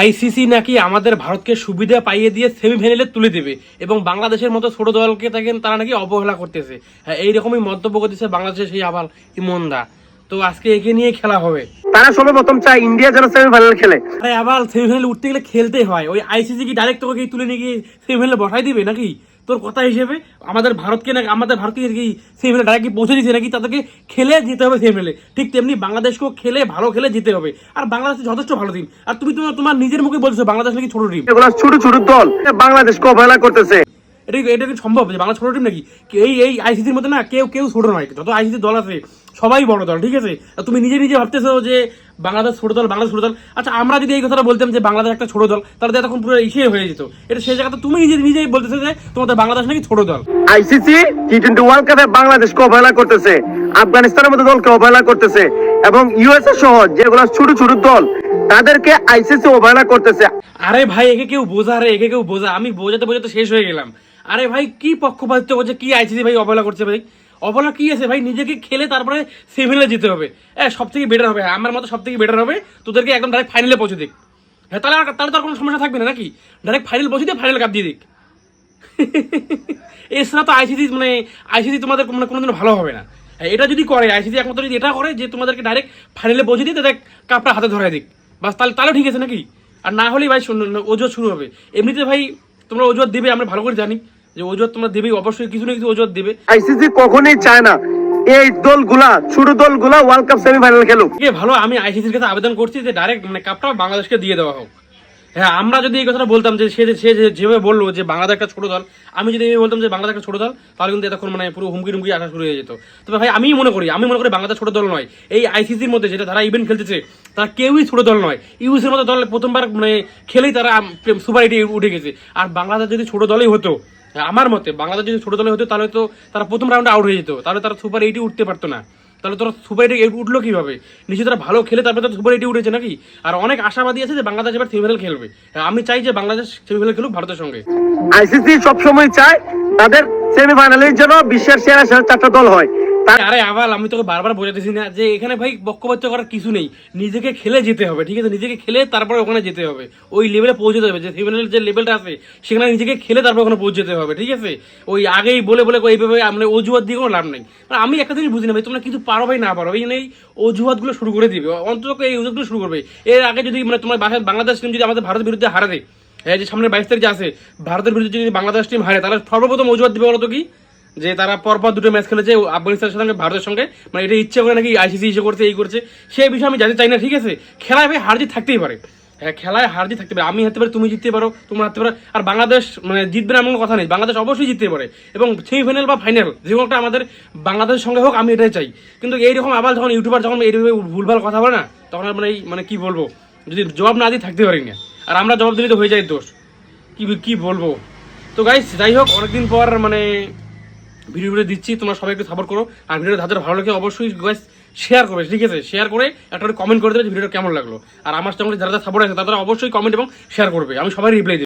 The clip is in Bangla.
আইসিসি নাকি আমাদের ভারতকে সুবিধা পাইয়ে দিয়ে সেমিফাইনালে তুলে দেবে এবং বাংলাদেশের মতো ছোট দলকে থাকেন তারা নাকি অবহেলা করতেছে। হ্যাঁ এইরকমই মন্তব্য করতেছে বাংলাদেশের সেই আবাল ইমনদা। তো আজকে একে নিয়ে খেলা হবে। তারা সর্বপ্রথম চায় ইন্ডিয়া যেন সেমিফাইনাল খেলে। আরে আবার সেমিফাইনাল উঠতে গেলে খেলতে হয়। ওই আইসিসি কি ডাইরেক্ট তোকে তুলে নিয়ে গিয়ে সেমিফাইনালে বসাই দিবে নাকি? তোর কথা হিসেবে আমাদের ভারতকে না আমাদের ভারতকে কি সেমিফাইনাল ডাইরেক্ট পৌঁছে দিচ্ছে নাকি তাদেরকে খেলে যেতে হবে সেমিফাইনালে ঠিক তেমনি বাংলাদেশকেও খেলে ভালো খেলে যেতে হবে। আর বাংলাদেশ যথেষ্ট ভালো টিম আর তুমি তোমার তোমার নিজের মুখে বলছো বাংলাদেশ নাকি ছোট টিম এগুলো ছোট ছোট দল। বাংলাদেশকে অবহেলা করতেছে। এটা এটা কি সম্ভব যে বাংলা ছোট টিম নাকি? এই এই আইসিসির মধ্যে না কেউ কেউ ছোট নয়। যত আইসিসির দল আছে সবাই বড় দল ঠিক আছে? তুমি নিজে নিজে ভাবতেছো যে বাংলাদেশ ছোট দল বাংলাদেশ ছোট দল। আচ্ছা আমরা যদি এই কথাটা বলতাম যে বাংলাদেশ একটা ছোট দল তাহলে তো এতক্ষণ পুরো ইসে হয়ে যেত। এটা সেই জায়গাতে তুমি নিজে নিজেই বলতেছো যে তোমাদের বাংলাদেশ নাকি ছোট দল। আইসিসি টি টোয়েন্টি ওয়ার্ল্ড কাপে বাংলাদেশকে অবহেলা করতেছে আফগানিস্তানের মতো দলকে অবহেলা করতেছে এবং ইউএসএ সহ যেগুলো ছোট ছোট দল তাদেরকে আইসিসি অবহেলা করতেছে। আরে ভাই একে কেউ বোঝা রে একে কেউ বোঝা। আমি বোঝাতে বোঝাতে শেষ হয়ে গেলাম। আরে ভাই, কি পক্ষপাতিত্ব করছে, কি আইসিসি ভাই অবহেলা করছে ভাই? অবহেলা কি আছে ভাই? নিজেকে খেলে তারপরে সেমিফাইনালে যেতে হবে। হ্যাঁ সব থেকে বেটার হবে। আমার মতো সব থেকে বেটার হবে, তোদেরকে একদম ডাইরেক্ট ফাইনালে পৌঁছে দিক। হ্যাঁ তাহলে আর- তাহলে তো আর কোনো সমস্যা থাকবে না নাকি? ডাইরেক্ট ফাইনাল পৌঁছে দিয়ে ফাইনাল কাপ দিয়ে দিক। এছাড়া তো আইসিসি মানে আইসিসি তোমাদের মানে কোনোদিনও ভালো হবে না। এটা যদি করে, আইসিসি একমাত্র যদি এটা করে, যে তোমাদেরকে ডাইরেক্ট ফাইনালে পৌঁছে দিয়ে তাদের কাপটা হাতে ধরে দিক। বাস, তাহলে তাহলে ঠিক আছে নাকি? আর না হলেই ভাই অজুহাত শুরু হবে। এমনিতে ভাই তোমরা অজুহাত দেবে, আমরা ভালো করে জানি। যে অজুহাত তোমরা দেবেই অবশ্যই কিছু না কিছু অজুহাত দেবে। আইসিসি কখনোই চায় না। এই দলগুলা ছোট দলগুলা ওয়ার্ল্ড কাপ সেমিফাইনাল খেলুক। এ ভালো আমি আইসিসির কাছে আবেদন করছি যে ডাইরেক্ট মানে কাপটা বাংলাদেশকে দিয়ে দেওয়া হোক। হ্যাঁ আমরা যদি এই কথাটা বলতাম যে সে যে- সে যেভাবে বলল যে বাংলাদেশ একটা ছোট দল আমি যদি এই বলতাম যে বাংলাদেশ একটা ছোট দল তাহলে কিন্তু এতক্ষণ মানে পুরো হুমকি টুমকি আসা শুরু হয়ে যেত। তবে ভাই আমি মনে করি আমি মনে করি বাংলাদেশ ছোট দল নয়। এই আইসিসির মধ্যে যেটা তারা ইভেন্ট খেলতেছে তারা কেউই ছোট দল নয়। ইউএসের মতো দল প্রথমবার মানে খেলেই তারা সুপার এইটে উঠে গেছে। আর বাংলাদেশ যদি ছোট দলই হতো আমার মতে, বাংলাদেশ যদি ছোট দলে হতো, তাহলে তো তারা প্রথম রাউন্ডে আউট হয়ে যেত। তাহলে তারা সুপার এইটে উঠতে পারতো না। তাহলে তোরা সুপার এইটে উঠল কীভাবে? নিশ্চয়ই তারা ভালো খেলে, তারপরে তো সুপার এইটে উঠেছে নাকি? আর অনেক আশাবাদী আছে যে বাংলাদেশ এবার সেমিফাইনাল খেলবে। আমি চাই যে বাংলাদেশ সেমিফাইনাল খেলুক ভারতের সঙ্গে। আইসিসি সবসময় চায় তাদের সেমিফাইনালের জন্য বিশ্বের সেরা সেরা চারটা দল হয়। আরে আবার আমি তোকে বারবার বোঝাতেছি না যে এখানে ভাই পক্ষপাত করার কিছু নেই। নিজেকে খেলে যেতে হবে, ঠিক আছে? নিজেকে খেলে তারপরে ওখানে যেতে হবে। ওই লেভেলে পৌঁছতে হবে, যে সেমিফাইনাল যে লেভেলটা আছে, সেখানে নিজেকে খেলে তারপর ওখানে পৌঁছতে হবে, ঠিক আছে? ওই আগেই বলে বলে এইভাবে আমরা অজুহাত দিয়ে কোনো লাভ নেই। আর আমি একটা জিনিস বুঝি না ভাই, তোমরা কিছু পারো ভাই, না পারো? এই জন্য এই অজুহাতগুলো শুরু করে দিবে। অন্তত এই অজুহাতগুলো শুরু করবে। এর আগে যদি মানে তোমার বাসা- বাংলাদেশ টিম যদি আমাদের ভারতের বিরুদ্ধে হারা দেয় এই যে সামনে বাইশ তারিখ আছে, ভারতের বিরুদ্ধে যদি বাংলাদেশ টিম হারে, তাহলে সর্বপ্রথম অজুহাত দিবে বলতো কি? যে তারা পরপর দুটো ম্যাচ খেলেছে আফগানিস্তানের সঙ্গে, ভারতের সঙ্গে। মানে এটা ইচ্ছে করে নাকি আইসিসি ইচ্ছে করছে, এই করছে। সেই বিষয়ে আমি জানতে চাই না, ঠিক আছে? খেলায় ভাই হারজিত থাকতেই পারে। হ্যাঁ খেলায় হারজিত থাকতে পারে। আমি হারতে পারি, তুমি জিততে পারো, তোমরা হারতে পারো। আর বাংলাদেশ মানে জিতবে না এমন কথা নেই। বাংলাদেশ অবশ্যই জিততে পারে। এবং সেমিফাইনাল বা ফাইনাল যে কোনো একটা আমাদের বাংলাদেশের সঙ্গে হোক, আমি এটাই চাই। কিন্তু এইরকম আবার যখন ইউটিউবার যখন এইভাবে ভুলভাল কথা বলে না, তখন মানে মানে কি বলব? যদি জবাব না দিয়ে থাকতে পারি না। আর আমরা জবাব দিলে তো হয়ে যায় দোষ। কি কি বলব? তো গাইস যাই হোক, অনেকদিন পর মানে ভিডিও ভিডিও দিচ্ছি, তোমরা সবাই একটু সাপোর্ট করো। আর ভিডিওটা যাদের ভালো লাগে, অবশ্যই গাইস শেয়ার করবে, ঠিক আছে? শেয়ার করে একটা কমেন্ট করে দেবে ভিডিওটা কেমন লাগল। আর আমার সঙ্গে যারা যারা সাপোর্ট আছে, তারা অবশ্যই কমেন্ট এবং শেয়ার করবে। আমি সবাই রিপ্লাই